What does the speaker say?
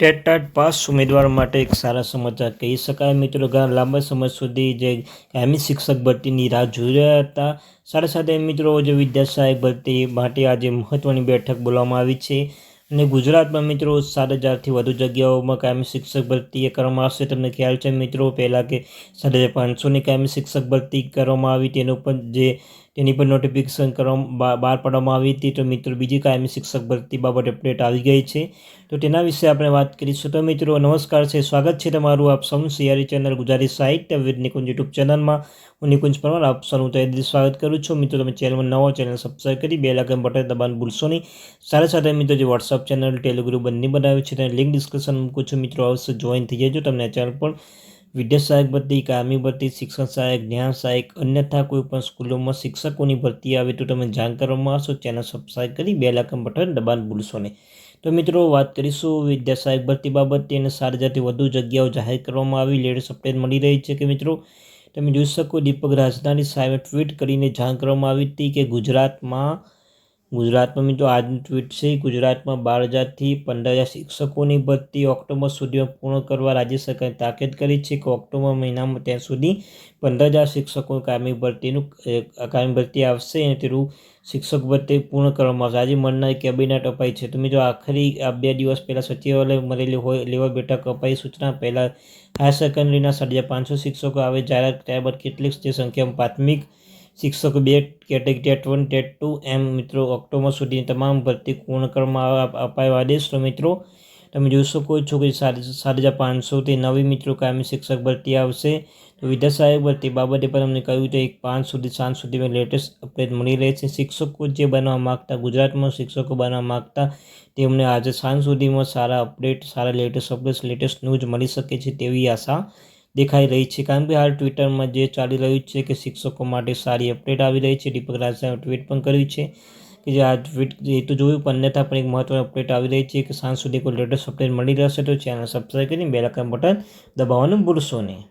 TET TAT pass ઉમેદવાર માટે એક સારા સમાચાર કહી શકાય. મિત્રો, ઘણા લાંબા સમય સુધી જે કાયમી શિક્ષક ભરતીની રાહ જોઈ રહ્યા હતા. સાથે સાથે મિત્રો, જે વિદ્યાસહાયક ભરતી માટે આજે મહત્ત્વની બેઠક બોલાવવામાં આવી છે. અને ગુજરાતમાં મિત્રો સાત હજારથી વધુ જગ્યાઓમાં કાયમી શિક્ષક ભરતી કરવામાં આવશે. તમને ખ્યાલ છે મિત્રો, પહેલાં કે સાત હજાર પાંચસોની કાયમી શિક્ષક ભરતી કરવામાં આવી, તેનું પણ જે, તેની પર નોટિફિકેશન કરવા બહાર પાડવામાં આવી હતી. તો મિત્રો, બીજી કાયમી શિક્ષક ભરતી બાબત અપડેટ આવી ગઈ છે. તો તેના વિશે આપણે વાત કરીશું. તો મિત્રો, નમસ્કાર છે, સ્વાગત છે તમારું આપ સૌ સિયારી ચેનલ ગુજરાતી સાહિત્ય વિદ નિકુંજ યુટ્યુબ ચેનલમાં. હું નિકુંજ પરમાર, આપ સૌનું તહેદી સ્વાગત કરું છું. મિત્રો, તમે ચેનલમાં નવો ચેનલ સબસ્ક્રાઈબ કરી બે લાખ બટન દબાણ ભૂલશો નહીં. સાથે સાથે મિત્રો, જે વોટ્સઅપ ચેનલ ટેલિગ્રુપ બંને બનાવ્યું છે તેની લિંક ડિસ્ક્રિપ્શન મૂકું છું. મિત્રો અવશ્ય જોઈન થઈ જજો. તમને ચેનલ પર વિદ્યા સહાયક ભરતી કામી ભરતી, શિક્ષણ સહાયક, જ્ઞાન સહાયક, અન્યથા કોઈ પણ સ્કૂલોમાં શિક્ષકોની ભરતી આવે તો તમે જાણ કરવામાં આવશો. ચેનલ સબસ્ક્રાઈબ કરી બે લાખમ બટન દબાણ ભૂલશો નહીં. તો મિત્રો, વાત કરીશું વિદ્યા સહાયક ભરતી બાબતે અને સારી જાતે વધુ જગ્યાઓ જાહેર કરવામાં આવી. લેટેસ્ટ અપડેટ મળી રહી છે કે મિત્રો, તમે જોઈ શકો દીપક રાજધાની સાહેબે ટ્વીટ કરીને જાણ કરવામાં આવી હતી કે ગુજરાતમાં ગુજરાતમાં મિત્રો આજનું ટ્વીટ છે, ગુજરાતમાં બાર હજારથી પંદર હજાર શિક્ષકોની ભરતી ઓક્ટોબર સુધીમાં પૂર્ણ કરવા રાજ્ય સરકારે તાકીદ કરી છે કે ઓક્ટોબર મહિનામાં ત્યાં સુધી પંદર હજાર શિક્ષકો કાયમી ભરતીનું કાયમી ભરતી આવશે અને તેનું શિક્ષક ભરતી પૂર્ણ કરવામાં આવશે. આજે મળનારી કેબિનેટ અપાઈ છે. તો મિત્રો આખરી, આ બે દિવસ પહેલાં સચિવાલય મળેલી હોય લેવા બેઠક અપાઈ સૂચના પહેલાં હાયર સેકન્ડરીના સાડા પાંચસો શિક્ષકો આવે. જાહેરાત ત્યારબાદ કેટલીક જે સંખ્યામાં પ્રાથમિક શિક્ષકો બે category TET one, TET two, એમ મિત્રો, ઓક્ટોબર સુધીની તમામ ભરતી પૂર્ણ કરવામાં અપાયો આદેશ તો મિત્રો, તમે જોઈ શકો છો કે સાત હજાર પાંચસોથી નવી મિત્રો કાયમી શિક્ષક ભરતી આવશે. તો વિદ્યા સહાયક ભરતી બાબતે પણ અમને કહ્યું તો એક પાંચ સુધી સાંજ સુધીમાં લેટેસ્ટ અપડેટ મળી રહે છે. શિક્ષકો જે બનવા માગતા, ગુજરાતમાં શિક્ષકો બનવા માગતા, તેમને આજે સાંજ સુધીમાં સારા અપડેટ સારા લેટેસ્ટ અપડેટ લેટેસ્ટ ન્યૂઝ મળી શકે છે તેવી આશા દેખાઈ રહી છે. કારણ કે હાલ ટ્વિટરમાં જે ચાલી રહ્યું છે કે શિક્ષકો માટે સારી અપડેટ આવી રહી છે. દીપક રાજાએ ટ્વીટ પણ કર્યું છે કે જે આ ટ્વીટ એ તો જોયું, પણ અન્યથા પણ એક મહત્વની અપડેટ આવી રહી છે કે સાંજ સુધી કોઈ લેટેસ્ટ અપડેટ મળી રહેશે તો ચેનલ સબસ્ક્રાઈબ કરીને બેલ આઇકન બટન દબાવવાનું ભૂલશો નહીં.